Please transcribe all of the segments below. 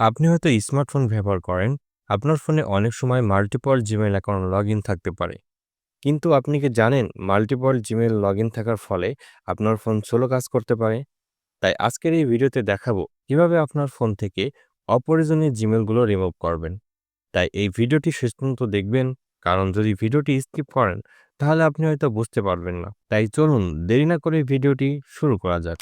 আপনি হয়তো স্মার্টফোন ব্যবহার করেন। আপনার ফোনে অনেক সময় মাল্টিপল জিমেল অ্যাকাউন্ট লগইন থাকতে পারে। কিন্তু আপনি কি জানেন মাল্টিপল জিমেইল লগইন থাকার ফলে আপনার ফোন স্লো কাজ করতে পারে? তাই আজকের এই ভিডিওতে দেখাবো কীভাবে আপনার ফোন থেকে অপ্রয়োজনীয় জিমেলগুলো রিমুভ করবেন। তাই এই ভিডিওটি শেষ পর্যন্ত দেখবেন, কারণ যদি ভিডিওটি স্কিপ করেন, তাহলে আপনি হয়তো বুঝতে পারবেন না। তাই চলুন দেরি না করে ভিডিওটি শুরু করা যাক।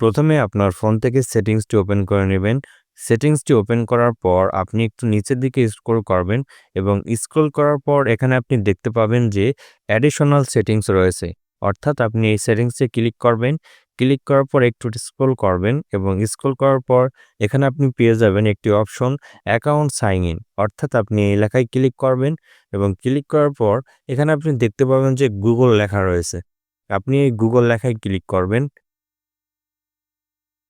প্রথমে আপনার ফোন থেকে সেটিংসটি ওপেন করে নেবেন। সেটিংসটি ওপেন করার পর আপনি একটু নিচের দিকে স্ক্রল করবেন এবং স্ক্রল করার পর এখানে আপনি দেখতে পাবেন যে অ্যাডিশনাল সেটিংস রয়েছে। অর্থাৎ আপনি এই সেটিংসে ক্লিক করবেন। ক্লিক করার পর একটু স্ক্রল করবেন এবং স্ক্রল করার পর এখানে আপনি পেয়ে যাবেন একটি অপশন অ্যাকাউন্ট সাইন ইন। অর্থাৎ আপনি এই লেখায় ক্লিক করবেন এবং ক্লিক করার পর এখানে আপনি দেখতে পাবেন যে গুগল লেখা রয়েছে। আপনি এই গুগল লেখায় ক্লিক করবেন।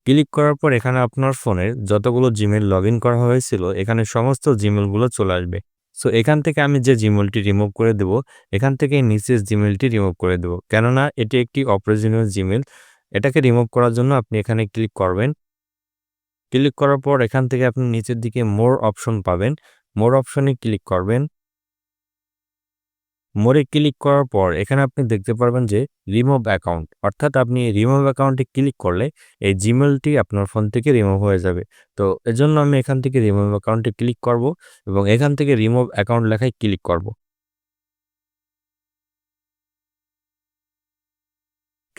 ক্লিক করার পর এখানে আপনার ফোনের যতগুলো জিমেইল লগইন করা হয়েছিল, এখানে সমস্ত জিমেলগুলো চলে আসবে। সো, এখান থেকে আমি যে জিমেলটি রিমুভ করে দেব, এখান থেকে নিচের জিমেলটি রিমুভ করে দেব। কেননা, এটি একটি অপ্রয়োজনীয় জিমেল এটাকে রিমুভ করার জন্য আপনি এখানে ক্লিক করবেন। ক্লিক করার পর এখান থেকে আপনি নিচের দিকে মোর অপশন পাবেন। মোর অপশনে ক্লিক করবেন। মোরে ক্লিক করার পর এখানে আপনি দেখতে পারবেন যে রিমুভ অ্যাকাউন্ট অর্থাৎ আপনি রিমুভ অ্যাকাউন্টে ক্লিক করলে এই জিমেলটি আপনার ফোন থেকে রিমুভ হয়ে যাবে। তো এজন্য আমি এখান থেকে রিমুভ অ্যাকাউন্টে ক্লিক করব এবং এখান থেকে রিমুভ অ্যাকাউন্ট লেখায় ক্লিক করব।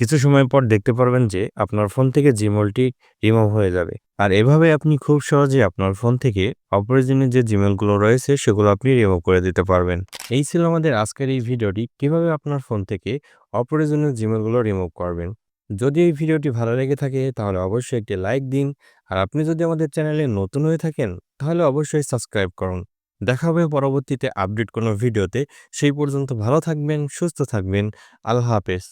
কিছু সময় পর দেখতে পারবেন যে আপনার ফোন থেকে জিমেলটি রিমুভ হয়ে যাবে। আর এভাবে আপনি খুব সহজে আপনার ফোন থেকে অপ্রয়োজনীয় যে জিমেলগুলো রয়েছে সেগুলো আপনি রিমুভ করে দিতে পারবেন। এই ছিল আমাদের আজকের এই ভিডিওটি কীভাবে আপনার ফোন থেকে অপ্রয়োজনীয় জিমেলগুলো রিমুভ করবেন। যদি এই ভিডিওটি ভালো লেগে থাকে তাহলে অবশ্যই একটি লাইক দিন। আর আপনি যদি আমাদের চ্যানেলে নতুন হয়ে থাকেন তাহলে অবশ্যই সাবস্ক্রাইব করুন। দেখা হবে পরবর্তীতে আপডেট কোনো ভিডিওতে। সেই পর্যন্ত ভালো থাকবেন, সুস্থ থাকবেন। আল্লাহ হাফেজ।